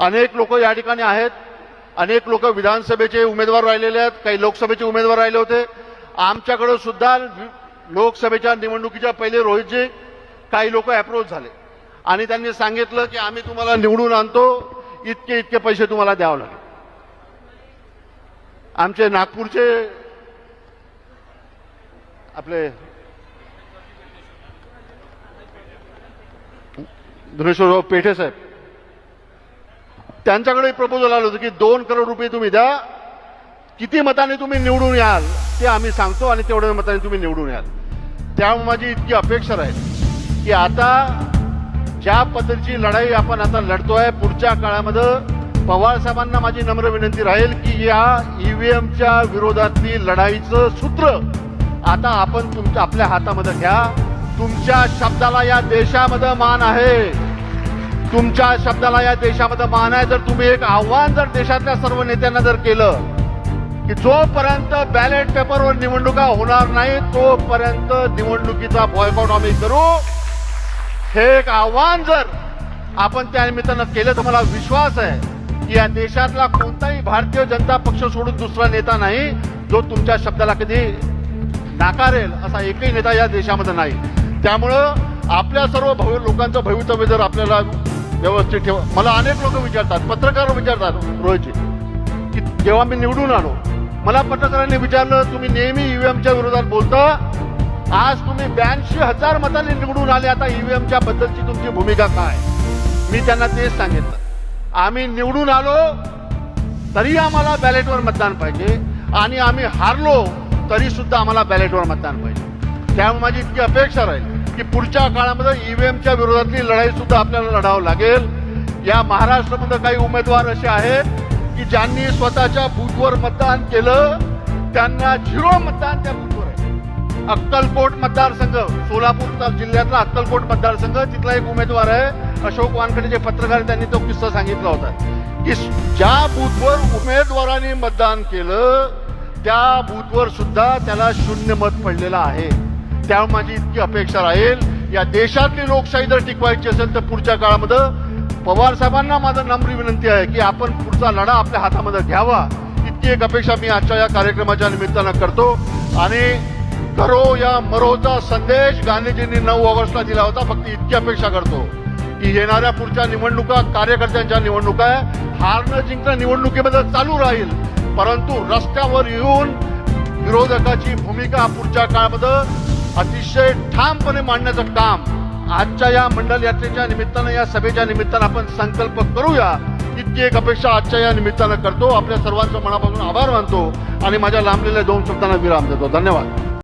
अनेक लोक या ठिकाणी आहेत. अनेक लोक विधानसभेचे उमेदवार राहिलेले आहेत. काही लोकसभेचे उमेदवार राहिले होते. आमच्याकडे सुद्धा लोकसभेच्या निवडणुकीच्या पहिले रोहितजी काही लोक अप्रोच झाले. आणि त्यांनी सांगितलं की आम्ही तुम्हाला निवडून आणतो. इतके इतके पैसे तुम्हाला द्यावं लागेल. आमचे नागपूरचे आपले धनेश्वरराव पेठे साहेब. त्यांच्याकडे प्रपोजल आलं होतं की दोन करोड रुपये तुम्ही द्या. किती मताने तुम्ही निवडून याल ते आम्ही सांगतो आणि तेवढ्या मताने तुम्ही निवडून याल. त्यामुळे माझी इतकी अपेक्षा राहील की आता ज्या पद्धतीची लढाई आपण आता लढतोय पुढच्या काळामध्ये पवार साहेबांना माझी नम्र विनंती राहील की या ईव्हीएमच्या विरोधातली लढाईचं सूत्र आता आपण तुमच्या आपल्या हातामध्ये घ्या. तुमच्या शब्दाला या देशामध्ये मान आहे. तुमच्या शब्दाला या देशामध्ये मान आहे जर तुम्ही एक आव्हान जर देशातल्या सर्व नेत्यांना जर केलं की जोपर्यंत बॅलेट पेपरवर निवडणुका होणार नाही तोपर्यंत निवडणुकीचा बॉयकॉट आम्ही करू. हे एक आव्हान जर आपण त्या निमित्तानं केलं तर मला विश्वास आहे की या देशातला कोणताही भारतीय जनता पक्ष सोडून दुसरा नेता नाही जो तुमच्या शब्दाला कधी नाकारेल असा एकही नेता या देशामध्ये नाही. त्यामुळं आपल्या सर्व भव्य लोकांचं भवितव्य जर आपल्याला व्यवस्थित ठेवा. मला अनेक लोक विचारतात पत्रकार विचारतात रोहितजी की जेव्हा मी निवडून आलो मला पत्रकारांनी विचारलं तुम्ही नेहमी ईव्हीएमच्या विरोधात बोलता? आज तुम्ही ब्याऐंशी हजार मतांनी निवडून आले आता ईव्हीएमच्या बद्दलची तुमची भूमिका काय? मी त्यांना तेच सांगितलं. आम्ही निवडून आलो तरी आम्हाला बॅलेटवर मतदान पाहिजे. आणि आम्ही हारलो तरी सुद्धा आम्हाला बॅलेटवर मतदान पाहिजे. त्यामुळे माझी इतकी अपेक्षा राहील. की पुढच्या काळामध्ये ईव्हीएमच्या विरोधातली लढाई सुद्धा आपल्याला लढावं लागेल. या महाराष्ट्रामध्ये काही उमेदवार असे आहेत की ज्यांनी स्वतःच्या बूथवर मतदान केलं त्यांना झिरो मतदान त्या बूथवर आहे. अक्कलकोट मतदारसंघ सोलापूर जिल्ह्यातला अक्कलकोट मतदारसंघ तिथला एक उमेदवार आहे अशोक वानखडे जे पत्रकार त्यांनी तो किस्सा सांगितला होता. की ज्या बूथवर उमेदवारांनी मतदान केलं त्या बूथवर सुद्धा त्याला शून्य मत पडलेलं आहे. त्यामुळे माझी इतकी अपेक्षा राहील. या देशातली लोकशाही जर टिकवायची असेल तर पुढच्या काळामध्ये पवार साहेबांना माझं नम्र विनंती आहे की आपण पुढचा लढा आपल्या हातामध्ये घ्यावा. इतकी एक अपेक्षा मी आजच्या या कार्यक्रमाच्या निमित्तानं करतो. आणि करो या मरोचा संदेश गांधीजींनी नऊ ऑगस्टला दिला होता. फक्त इतकी अपेक्षा करतो की येणाऱ्या पुढच्या निवडणुका कार्यकर्त्यांच्या निवडणुका आहे. हारणं जिंकणं निवडणुकीमध्ये चालू राहील. परंतु रस्त्यावर येऊन विरोधकाची भूमिका पुढच्या काळामध्ये अतिशय ठामपणे मांडण्याचं काम आजच्या या मंडल यात्रेच्या निमित्तानं या सभेच्या निमित्तानं आपण संकल्प करूया. इतकी एक अपेक्षा आजच्या या निमित्तानं करतो. आपल्या सर्वांचं मनापासून आभार मानतो आणि माझ्या लांबलेल्या दोन शब्दांना विराम देतो. धन्यवाद.